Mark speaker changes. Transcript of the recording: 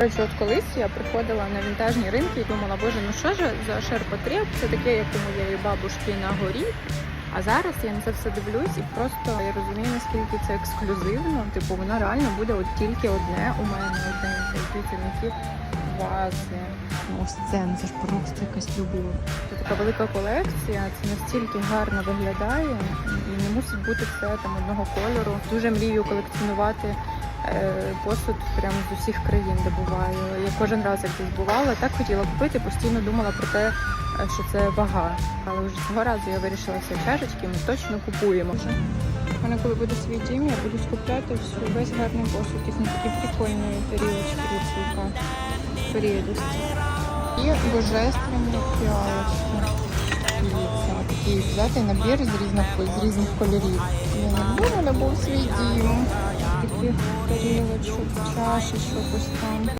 Speaker 1: Коротше, от колись я приходила на вінтажні ринки і думала, боже, ну що ж за шерпотреб? Це таке, як у моєї бабушки на горі. А зараз я на це все дивлюсь і просто я розумію, наскільки це ексклюзивно. Типу, воно реально буде от тільки одне у мене. Дивіться, які вази. Ну, ось це, ну, це ж просто якась любов. Це така велика колекція, це настільки гарно виглядає і не мусить бути все там одного кольору. Дуже мрію колекціонувати посуд прямо з усіх країн, де буваю. Я кожен раз як десь бувала, так хотіла купити, постійно думала про те, е, що це вага. Але вже цього разу я вирішила всі чашечки, ми точно купуємо. У мене коли буде свій дім, я буду скупляти всю весь гарний посуд. На такі прикольні тарілочки від цвіка періодості. І божественні піалочки. Дивіться, такий взяти набір з різних, з різних кольорів. Я не буду, але був свій дім. Таких тарілочок, чашечок ось там.